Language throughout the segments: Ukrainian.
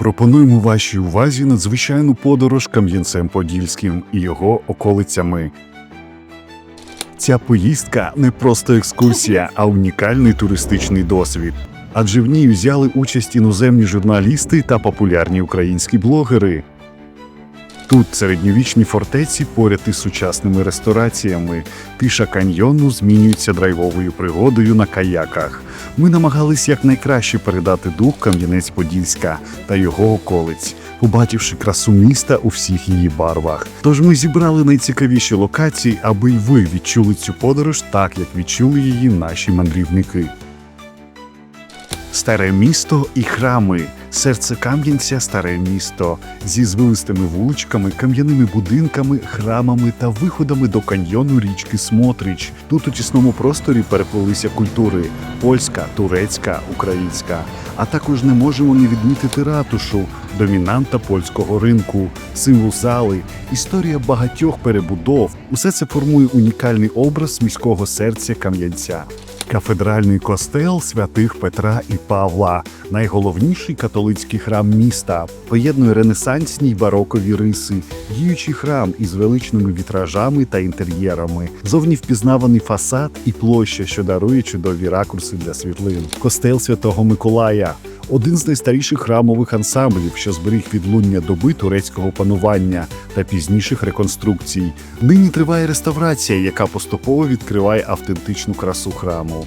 Пропонуємо вашій увазі надзвичайну подорож Кам'янцем Подільським і його околицями. Ця поїздка не просто екскурсія, а унікальний туристичний досвід. Адже в ній взяли участь іноземні журналісти та популярні українські блогери. Тут середньовічні фортеці поряд із сучасними рестораціями. Тиша каньйону змінюється драйвовою пригодою на каяках. Ми намагались якнайкраще передати дух Кам'янець-Подільська та його околиць, побачивши красу міста у всіх її барвах. Тож ми зібрали найцікавіші локації, аби й ви відчули цю подорож так, як відчули її наші мандрівники. Старе місто і храми. Серце Кам'янця старе місто зі звилистими вуличками, кам'яними будинками, храмами та виходами до каньйону річки Смотрич. Тут у тісному просторі переплилися культури польська, турецька, українська. А також не можемо не відмітити ратушу, домінанта польського ринку, символ зали, історія багатьох перебудов. Усе це формує унікальний образ міського серця Кам'янця. Кафедральний костел святих Петра і Павла, найголовніший католицький храм міста, поєднує ренесансні й барокові риси, діючий храм із величними вітражами та інтер'єрами, зовні впізнаваний фасад і площа, що дарує чудові ракурси для світлин. Костел Святого Миколая. Один з найстаріших храмових ансамблів, що зберіг відлуння доби турецького панування та пізніших реконструкцій. Нині триває реставрація, яка поступово відкриває автентичну красу храму.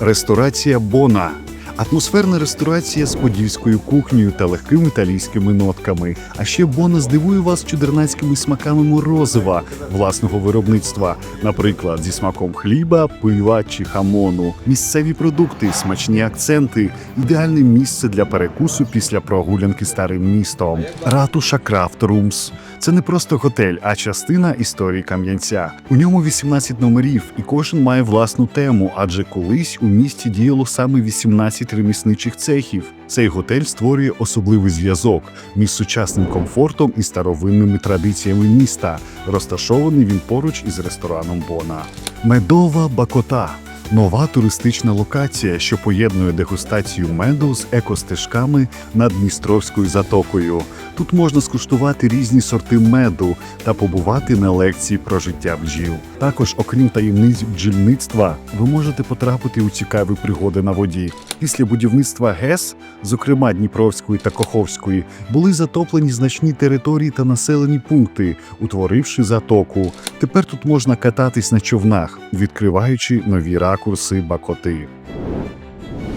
Ресторація Бона. Атмосферна ресторація з подільською кухнею та легкими італійськими нотками. А ще Бона здивує вас чудернацькими смаками морозива власного виробництва, наприклад, зі смаком хліба, пива чи хамону. Місцеві продукти, смачні акценти, ідеальне місце для перекусу після прогулянки старим містом. Ратуша Крафт Румс. Це не просто готель, а частина історії Кам'янця. У ньому 18 номерів, і кожен має власну тему, адже колись у місті діяло саме 18 ремісничих цехів. Цей готель створює особливий зв'язок між сучасним комфортом і старовинними традиціями міста. Розташований він поруч із рестораном Бона. Медова Бакота. Нова туристична локація, що поєднує дегустацію меду з екостежками над Дністровською затокою. Тут можна скуштувати різні сорти меду та побувати на лекції про життя бджіл. Також, окрім таємниць бджільництва, ви можете потрапити у цікаві пригоди на воді. Після будівництва ГЕС, зокрема Дніпровської та Коховської, були затоплені значні території та населені пункти, утворивши затоку. Тепер тут можна кататись на човнах, відкриваючи нові ракурси бакоти.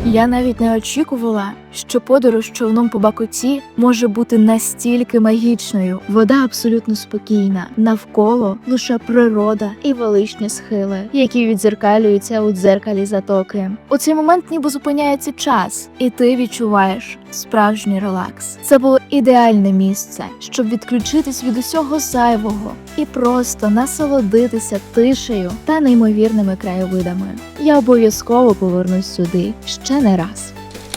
Я навіть не очікувала, що подорож човном по Бакоті може бути настільки магічною. Вода абсолютно спокійна, навколо лише природа і величні схили, які відзеркалюються у дзеркалі затоки. У цей момент ніби зупиняється час, і ти відчуваєш справжній релакс. Це було ідеальне місце, щоб відключитись від усього зайвого і просто насолодитися тишею та неймовірними краєвидами. Я обов'язково повернусь сюди ще не раз.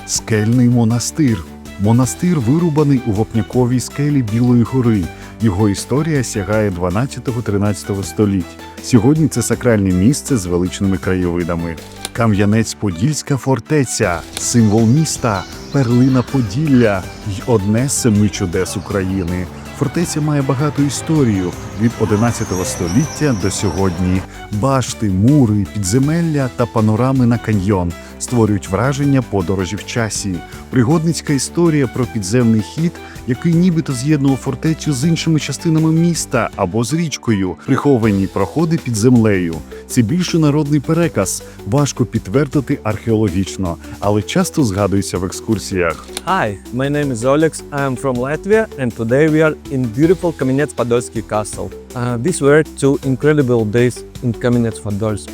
Скельний монастир. Монастир вирубаний у вопняковій скелі Білої гори. Його історія сягає 12-13 століть. Сьогодні це сакральне місце з величними краєвидами. Кам'янець-Подільська фортеця, символ міста, перлина Поділля й одне з семи чудес України. Фортеця має багату історію від 11 століття до сьогодні. Башти, мури, підземелля та панорами на каньйон створюють враження подорожі в часі. Пригодницька історія про підземний хід, який нібито з'єднував фортецю з іншими частинами міста або з річкою, приховані проходи під землею. Це більше народний переказ, важко підтвердити археологічно, але часто згадується в екскурсіях. Hi, my name is Olex. I am from Latvia, and today we are in beautiful Kamenets-Podolsky castle. Uh, these were two incredible days in Kamenets-Podolsk.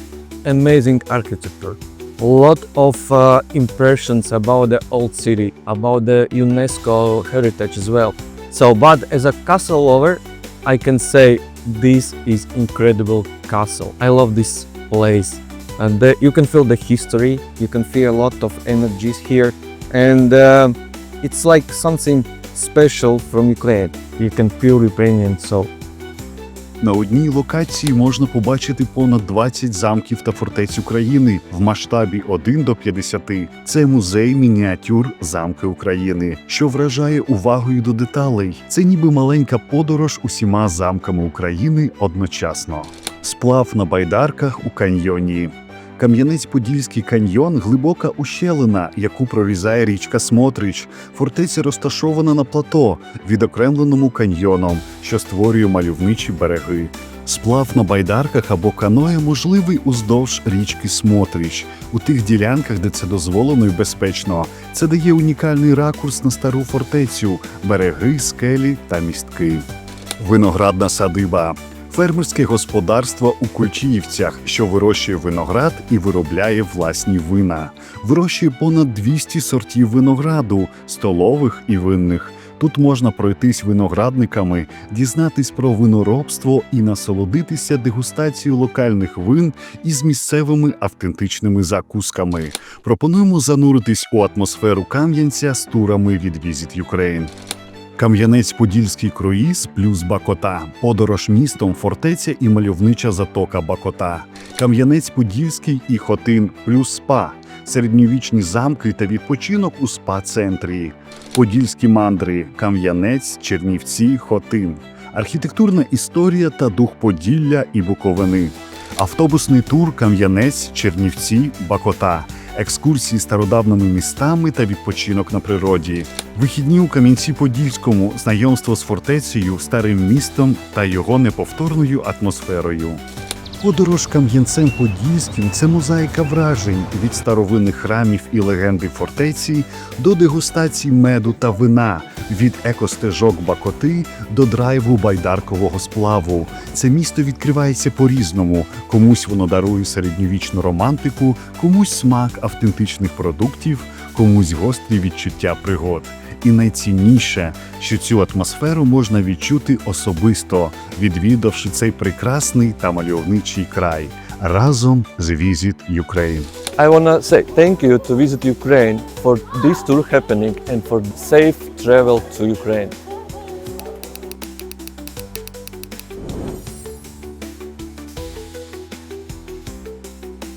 Amazing architecture. A lot of uh, impressions about the old city, about the UNESCO heritage as well. So, but as a castle lover, I can say this is incredible castle. I love this place. And the, you can feel the history. You can feel a lot of energies here, and uh, it's like something special from Ukraine. You can feel Ukrainian, so На одній локації можна побачити понад 20 замків та фортець України в масштабі 1 до 50. Це музей мініатюр замки України, що вражає увагою до деталей. Це ніби маленька подорож усіма замками України одночасно. Сплав на байдарках у каньйоні. Кам'янець-Подільський каньйон глибока ущелина, яку прорізає річка Смотрич. Фортеця розташована на плато, відокремленому каньйоном, що створює мальовничі береги. Сплав на байдарках або каное можливий уздовж річки Смотрич, у тих ділянках, де це дозволено і безпечно. Це дає унікальний ракурс на стару фортецю, береги, скелі та містки. Виноградна садиба. Фермерське господарство у Кульчиївцях, що вирощує виноград і виробляє власні вина. Вирощує понад 200 сортів винограду, столових і винних. Тут можна пройтись виноградниками, дізнатись про виноробство і насолодитися дегустацією локальних вин із місцевими автентичними закусками. Пропонуємо зануритись у атмосферу Кам'янця з турами від Visit Ukraine. Кам'янець-Подільський круїз плюс Бакота, подорож містом, фортеця і мальовнича затока Бакота, Кам'янець-Подільський і Хотин плюс СПА, середньовічні замки та відпочинок у СПА-центрі, Подільські мандри, Кам'янець, Чернівці, Хотин, архітектурна історія та дух Поділля і Буковини, автобусний тур Кам'янець, Чернівці, Бакота. Екскурсії стародавними містами та відпочинок на природі, вихідні у Кам'янці-Подільському, знайомство з фортецею, старим містом та його неповторною атмосферою. Подорож Кам'янцем Подільським це мозаїка вражень від старовинних храмів і легенди фортеці до дегустацій меду та вина, від екостежок Бакоти до драйву байдаркового сплаву. Це місто відкривається по-різному. Комусь воно дарує середньовічну романтику, комусь смак автентичних продуктів, комусь гострі відчуття пригод. І найцінніше, що цю атмосферу можна відчути особисто, відвідавши цей прекрасний та мальовничий край разом з Visit Ukraine. I want to say thank you to Visit Ukraine for this tour happening and for safe travel to Ukraine.